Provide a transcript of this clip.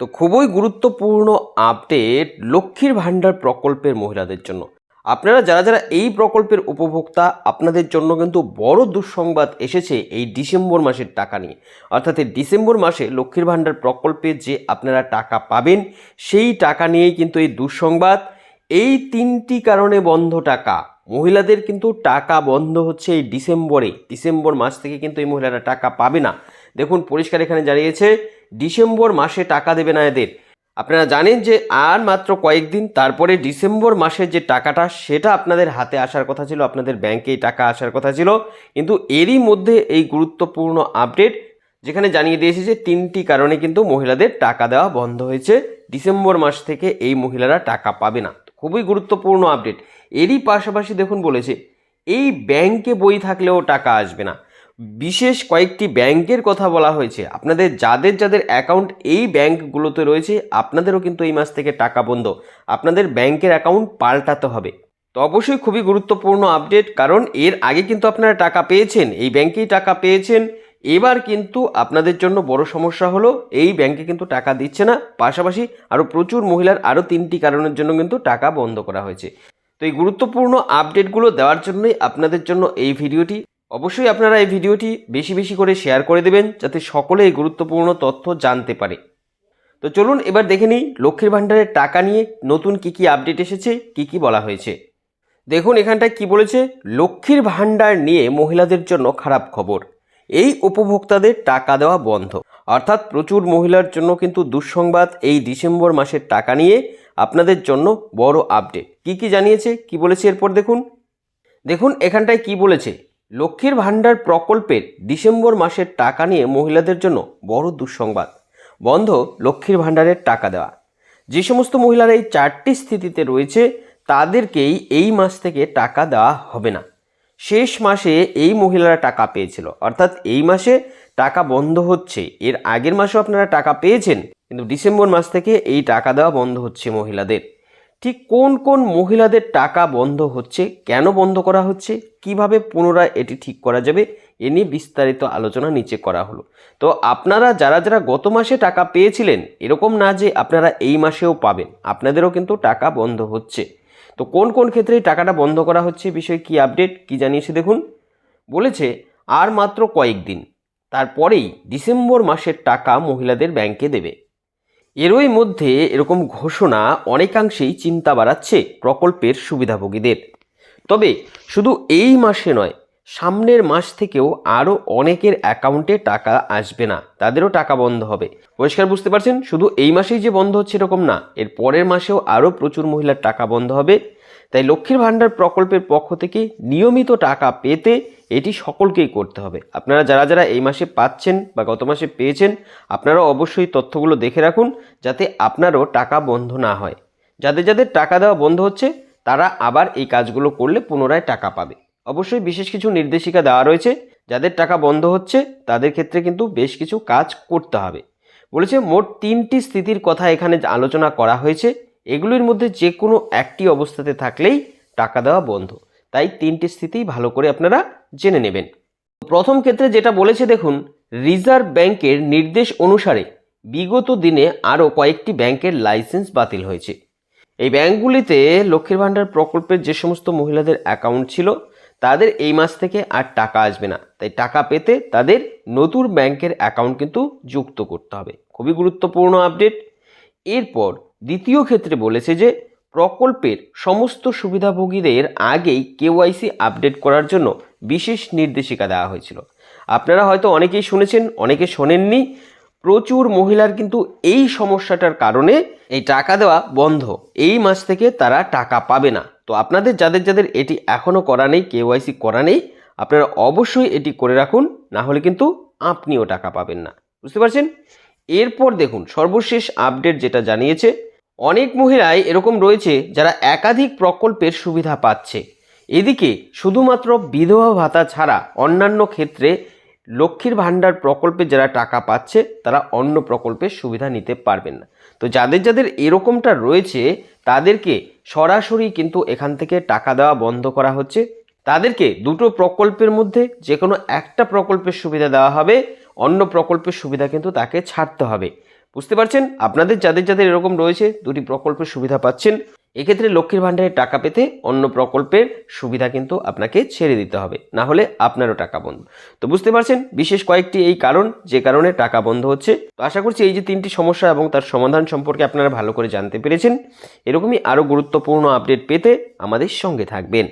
তো খুবই গুরুত্বপূর্ণ আপডেট লক্ষ্মীর ভাণ্ডার প্রকল্পের মহিলাদের জন্য। আপনারা যারা যারা এই প্রকল্পের উপভোক্তা, আপনাদের জন্য কিন্তু বড় দুঃসংবাদ এসেছে এই ডিসেম্বর মাসের টাকা নিয়ে। অর্থাৎ এই ডিসেম্বর মাসে লক্ষ্মীর ভাণ্ডার প্রকল্পে যে আপনারা টাকা পাবেন, সেই টাকা নিয়েই কিন্তু এই দুঃসংবাদ। এই তিনটি কারণে বন্ধ টাকা। মহিলাদের কিন্তু টাকা বন্ধ হচ্ছে এই ডিসেম্বরে। ডিসেম্বর মাস থেকে কিন্তু এই মহিলারা টাকা পাবে না। দেখুন, পরিষ্কার এখানে জানিয়েছে, ডিসেম্বর মাসে টাকা দেবে না এদের। আপনারা জানেন যে আর মাত্র কয়েকদিন তারপরে ডিসেম্বর মাসের যে টাকাটা, সেটা আপনাদের হাতে আসার কথা ছিল, আপনাদের ব্যাংকে টাকা আসার কথা ছিল। কিন্তু এরই মধ্যে এই গুরুত্বপূর্ণ আপডেট, যেখানে জানিয়ে দিয়েছে যে তিনটি কারণে কিন্তু মহিলাদের টাকা দেওয়া বন্ধ হয়েছে। ডিসেম্বর মাস থেকে এই মহিলারা টাকা পাবে না। খুবই গুরুত্বপূর্ণ আপডেট। এরই পাশাপাশি দেখুন বলেছে, এই ব্যাংকে বই থাকলেও টাকা আসবে না। বিশেষ কয়েকটি ব্যাংকের কথা বলা হয়েছে। আপনাদের যাদের যাদের অ্যাকাউন্ট এই ব্যাংকগুলোতে রয়েছে, আপনাদেরও কিন্তু এই মাস থেকে টাকা বন্ধ। আপনাদের ব্যাংকের অ্যাকাউন্ট পাল্টাতে হবে। তো অবশ্যই খুবই গুরুত্বপূর্ণ আপডেট, কারণ এর আগে কিন্তু আপনারা টাকা পেয়েছেন, এই ব্যাংকেই টাকা পেয়েছেন। এবার কিন্তু আপনাদের জন্য বড় সমস্যা হলো, এই ব্যাংকে কিন্তু টাকা দিচ্ছে না। পাশাপাশি আরও প্রচুর মহিলার আরও তিনটি কারণের জন্য কিন্তু টাকা বন্ধ করা হয়েছে। তো এই গুরুত্বপূর্ণ আপডেটগুলো দেওয়ার জন্যই আপনাদের জন্য এই ভিডিওটি। অবশ্যই আপনারা এই ভিডিওটি বেশি বেশি করে শেয়ার করে দেবেন যাতে সকলে এই গুরুত্বপূর্ণ তথ্য জানতে পারে। তো চলুন এবার দেখে নিই লক্ষ্মীর ভাণ্ডারের টাকা নিয়ে নতুন কি কি আপডেট এসেছে, কি কি বলা হয়েছে। দেখুন এখানটায় কি বলেছে, লক্ষ্মীর ভাণ্ডার নিয়ে মহিলাদের জন্য খারাপ খবর। এই উপভোক্তাদের টাকা দেওয়া বন্ধ। অর্থাৎ প্রচুর মহিলার জন্য কিন্তু দুঃসংবাদ এই ডিসেম্বর মাসের টাকা নিয়ে আপনাদের জন্য বড় আপডেট। কি কি জানিয়েছে, কি বলেছে এরপর দেখুন। দেখুন এখানটায় কি বলেছে লক্ষ্মীর ভাণ্ডার প্রকল্পের ডিসেম্বর মাসের টাকা নিয়ে মহিলাদের জন্য বড় দুঃসংবাদ। বন্ধ লক্ষ্মীর ভাণ্ডারের টাকা দেওয়া। যে সমস্ত মহিলারা এই চারটি স্থিতিতে রয়েছে, তাদেরকেই এই মাস থেকে টাকা দেওয়া হবে না। শেষ মাসে এই মহিলারা টাকা পেয়েছিল। অর্থাৎ এই মাসে টাকা বন্ধ হচ্ছে। এর আগের মাসেও আপনারা টাকা পেয়েছেন, কিন্তু ডিসেম্বর মাস থেকে এই টাকা দেওয়া বন্ধ হচ্ছে মহিলাদের। ঠিক কোন কোন মহিলাদের টাকা বন্ধ হচ্ছে, কেন বন্ধ করা হচ্ছে, কীভাবে পুনরায় এটি ঠিক করা যাবে, এ নিয়ে বিস্তারিত আলোচনা নিচে করা হলো। তো আপনারা যারা যারা গত মাসে টাকা পেয়েছিলেন, এরকম না যে আপনারা এই মাসেও পাবেন, আপনাদেরও কিন্তু টাকা বন্ধ হচ্ছে। তো কোন কোন ক্ষেত্রে টাকাটা বন্ধ করা হচ্ছে বিষয়ে কি আপডেট, কি জানিয়েছে দেখুন। বলেছে, আর মাত্র কয়েকদিন, তারপরেই ডিসেম্বর মাসের টাকা মহিলাদের ব্যাংকে দেবে। এরই মধ্যে এরকম ঘোষণা অনেকাংশেই চিন্তা বাড়াচ্ছে প্রকল্পের সুবিধাভোগীদের। তবে শুধু এই মাসে নয়, সামনের মাস থেকেও আরও অনেকের অ্যাকাউন্টে টাকা আসবে না, তাদেরও টাকা বন্ধ হবে। পরিষ্কার বুঝতে পারছেন? শুধু এই মাসেই যে বন্ধ হচ্ছে এরকম না, এর পরের মাসেও আরও প্রচুর মহিলার টাকা বন্ধ হবে। তাই লক্ষ্মীর ভাণ্ডার প্রকল্পের পক্ষ থেকে নিয়মিত টাকা পেতে এটি সকলকেই করতে হবে। আপনারা যারা যারা এই মাসে পাচ্ছেন বা গত মাসে পেয়েছেন, আপনারাও অবশ্যই তথ্যগুলো দেখে রাখুন যাতে আপনারও টাকা বন্ধ না হয়। যাদের যাদের টাকা দেওয়া বন্ধ হচ্ছে, তারা আবার এই কাজগুলো করলে পুনরায় টাকা পাবে। অবশ্যই বিশেষ কিছু নির্দেশিকা দেওয়া রয়েছে। যাদের টাকা বন্ধ হচ্ছে, তাদের ক্ষেত্রে কিন্তু বেশ কিছু কাজ করতে হবে। বলেছে, মোট তিনটি স্থিতির কথা এখানে আলোচনা করা হয়েছে। এগুলির মধ্যে যে কোনো একটি অবস্থাতে থাকলেই টাকা দেওয়া বন্ধ। তাই তিনটি স্থিতি ভালো করে আপনারা জেনে নেবেন। প্রথম ক্ষেত্রে যেটা বলেছে দেখুন, রিজার্ভ ব্যাংকের নির্দেশ অনুসারে বিগত দিনে আরও কয়েকটি ব্যাংকের লাইসেন্স বাতিল হয়েছে। এই ব্যাংকগুলিতে লক্ষ্মীর ভাণ্ডার প্রকল্পের যে সমস্ত মহিলাদের অ্যাকাউন্ট ছিল, তাদের এই মাস থেকে আর টাকা আসবে না। তাই টাকা পেতে তাদের নতুন ব্যাংকের অ্যাকাউন্ট কিন্তু যুক্ত করতে হবে। খুবই গুরুত্বপূর্ণ আপডেট। এরপর দ্বিতীয় ক্ষেত্রে বলেছে যে, প্রকল্পের সমস্ত সুবিধাভোগীদের আগেই কেওয়াইসি আপডেট করার জন্য বিশেষ নির্দেশিকা দেওয়া হয়েছিল। আপনারা হয়তো অনেকেই শুনেছেন, অনেকে শোনেননি, প্রচুর মহিলার কিন্তু এই সমস্যাটার কারণে এই টাকা দেওয়া বন্ধ। এই মাস থেকে তারা টাকা পাবে না। তো আপনাদের, যাদের যাদের এটি এখনও করা নেই কেওয়াইসি করা নেই, আপনারা অবশ্যই এটি করে রাখুন, না হলে কিন্তু আপনিও টাকা পাবেন না। বুঝতে পারছেন? এরপর দেখুন, সর্বশেষ আপডেট যেটা জানিয়েছে, অনেক মহিলাই এরকম রয়েছে যারা একাধিক প্রকল্পের সুবিধা পাচ্ছে। এদিকে শুধুমাত্র বিধবা ভাতা ছাড়া অন্যান্য ক্ষেত্রে লক্ষ্মীর ভাণ্ডার প্রকল্পে যারা টাকা পাচ্ছে, তারা অন্য প্রকল্পের সুবিধা নিতে পারবেন না। তো যাদের যাদের এরকমটা রয়েছে, তাদেরকে সরাসরি কিন্তু এখান থেকে টাকা দেওয়া বন্ধ করা হচ্ছে। তাদেরকে দুটো প্রকল্পের মধ্যে যে কোনো একটা প্রকল্পের সুবিধা দেওয়া হবে, অন্য প্রকল্পের সুবিধা কিন্তু তাকে ছাড়তে হবে। বুঝতে পারছেন? আপনাদের যাদের যাদের এরকম রয়েছে, দুটি প্রকল্পের সুবিধা পাচ্ছেন। এক্ষেত্রে লক্ষ্মীর ভাণ্ডারের টাকা পেতে অন্য প্রকল্পের সুবিধা কিন্তু আপনাকে ছেড়ে দিতে হবে। না হলে আপনারও টাকা বন্ধ। তো বুঝতে পারছেন? বিশেষ কয়েকটি এই কারণ, যে কারণে টাকা বন্ধ হচ্ছে। তো আশা করছি এই যে তিনটি সমস্যা এবং তার সমাধান সম্পর্কে আপনারা ভালো করে জানতে পেরেছেন। এরকমই আরও গুরুত্বপূর্ণ আপডেট পেতে আমাদের সঙ্গে থাকবেন।